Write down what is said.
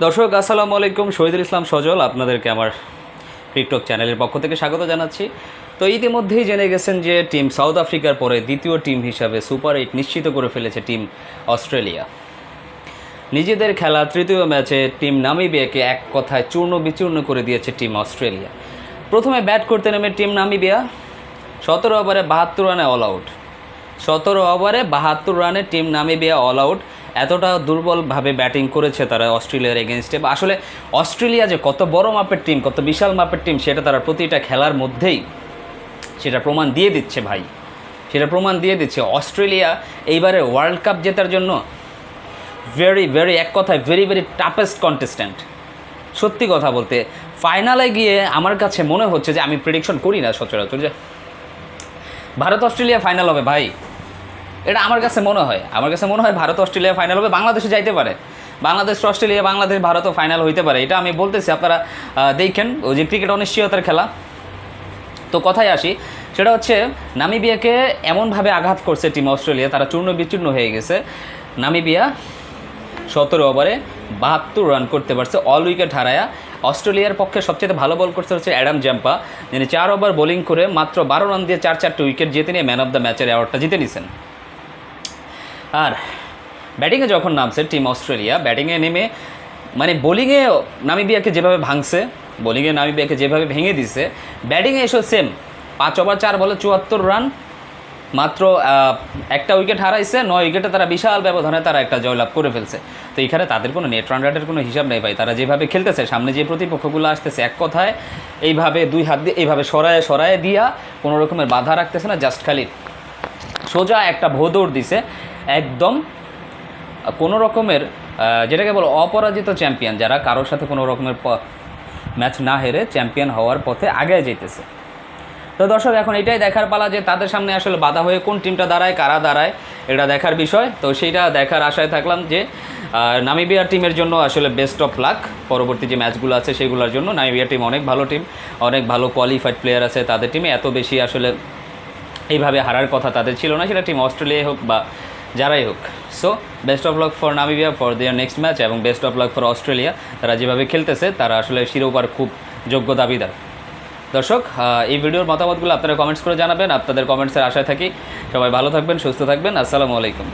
দর্শক, আসসালামু আলাইকুম। শহীদুল ইসলাম সজল আপনাদেরকে আমার টিকটক চ্যানেলের পক্ষ থেকে স্বাগত জানাচ্ছি। তো ইতিমধ্যেই জেনে গেছেন যে টিম সাউথ আফ্রিকার পরে দ্বিতীয় টিম হিসাবে সুপার এইট নিশ্চিত করে ফেলেছে টিম অস্ট্রেলিয়া। নিজেদের খেলা তৃতীয় ম্যাচে টিম নামিবিয়াকে এক কথায় চূর্ণ বিচূর্ণ করে দিয়েছে টিম অস্ট্রেলিয়া। প্রথমে ব্যাট করতে নেমে টিম নামিবিয়া। সতেরো ওভারে বাহাত্তর রানে অল আউট সতেরো ওভারে বাহাত্তর রানে টিম নামিবিয়া অল আউট এতটা দুর্বলভাবে ব্যাটিং করেছে তারা অস্ট্রেলিয়ার এগেনস্টে বা আসলে অস্ট্রেলিয়া যে কত বড় মাপের টিম, কত বিশাল মাপের টিম, সেটা তারা প্রতিটা খেলার মধ্যেই সেটা প্রমাণ দিয়ে দিচ্ছে ভাই। সেটা প্রমাণ দিয়ে দিচ্ছে। অস্ট্রেলিয়া এইবারে ওয়ার্ল্ড কাপ জেতার জন্য ভেরি ভেরি এক কথায় ভেরি ভেরি টাফেস্ট কন্টেস্ট্যান্ট সত্যি কথা বলতে ফাইনালে গিয়ে আমার কাছে মনে হচ্ছে যে আমি প্রেডিকশন করি না সচরাচর যে ভারত অস্ট্রেলিয়া ফাইনাল হবে ভাই। এটা আমার কাছে মনে হয়। আমার কাছে মনে হয় ভারত অস্ট্রেলিয়া ফাইনাল হবে বাংলাদেশে যাইতে পারে। বাংলাদেশ, অস্ট্রেলিয়া, বাংলাদেশ, ভারতও ফাইনাল হইতে পারে। এটা আমি বলতেছি, আপনারা দেখেন, ওই যে ক্রিকেট অনিশ্চয়তার খেলা। তো কথায় আসি, সেটা হচ্ছে, নামিবিয়াকে এমনভাবে আঘাত করছে টিম অস্ট্রেলিয়া, তারা চূর্ণ বিচূর্ণ হয়ে গেছে। নামিবিয়া সতেরো ওভারে বাহাত্তর রান করতে পারছে অল উইকেট হারায়া। অস্ট্রেলিয়ার পক্ষে সবচেয়ে ভালো বল করছে হচ্ছে অ্যাডাম জাম্পা যিনি চার ওভার বোলিং করে মাত্র বারো রান দিয়ে চার চারটে উইকেট জিতে নিয়ে ম্যান অফ দ্য ম্যাচের অ্যাওয়ার্ডটা জিতে নিছেন। আর ব্যাটিংয়ে যখন নামছে টিম অস্ট্রেলিয়া, ব্যাটিংয়ে নেমে মানে বোলিংয়ে নামিবিয়াকে যেভাবে ভাঙছে, বোলিংয়ে নামিবিয়াকে যেভাবে ভেঙে দিছে, ব্যাটিংয়ে এসো সেম। পাঁচ ওভার, চার বলে চুয়াত্তর রান, মাত্র একটা উইকেট হারাইছে, নয় উইকেটে তারা বিশাল ব্যবধানে তারা একটা জয়লাভ করে ফেলছে। তো এখানে তাদের কোনো নেট রান রেটের কোনো হিসাব নেই ভাই, তারা যেভাবে খেলতেছে, সামনে যে প্রতিপক্ষগুলো আসতেছে এক কথায়, এইভাবে দুই হাত দিয়ে, এইভাবে সরায় সরায় দিয়া কোনো রকমের বাধা রাখতেছে না, জাস্ট খালি সোজা একটা ভোদৌড় দিছে। একদম কোনো রকমের যেটাকে বলো অপরাজিত চ্যাম্পিয়ন যারা কারোর সাথে কোনো রকমের ম্যাচ না হেরে চ্যাম্পিয়ন হওয়ার পথে আগে যেতেছে। তো দর্শক এখন এটাই দেখার পালা যে তাদের সামনে আসলে বাধা হয়ে কোন টিমটা দাঁড়ায় কারা দাঁড়ায় এটা দেখার বিষয়। তো সেইটা দেখার আশায় থাকলাম যে আহ, নামিবিয়ার টিমের জন্য আসলে বেস্ট অফ লাক পরবর্তী যে ম্যাচগুলো আছে সেগুলোর জন্য। নামিবিয়ার টিম অনেক ভালো টিম অনেক ভালো কোয়ালিফাইড প্লেয়ার আছে তাদের টিমে এত বেশি আসলে এইভাবে হারার কথা তাদের ছিল না। সেটা টিম অস্ট্রেলিয়াই হোক বা যারাই হোক। So best of luck for Namibia for their next match এবং best of luck for Australia তারা যেভাবে খেলতেছে, তারা আসলে শিরোপার খুব যোগ্য দাবিদার। দর্শক এই ভিডিওর মতামতগুলো আপনারা কমেন্টস করে জানাবেন। আপনাদের কমেন্টসের আশায় থাকি। সবাই ভালো থাকবেন, সুস্থ থাকবেন। আসসালামু আলাইকুম।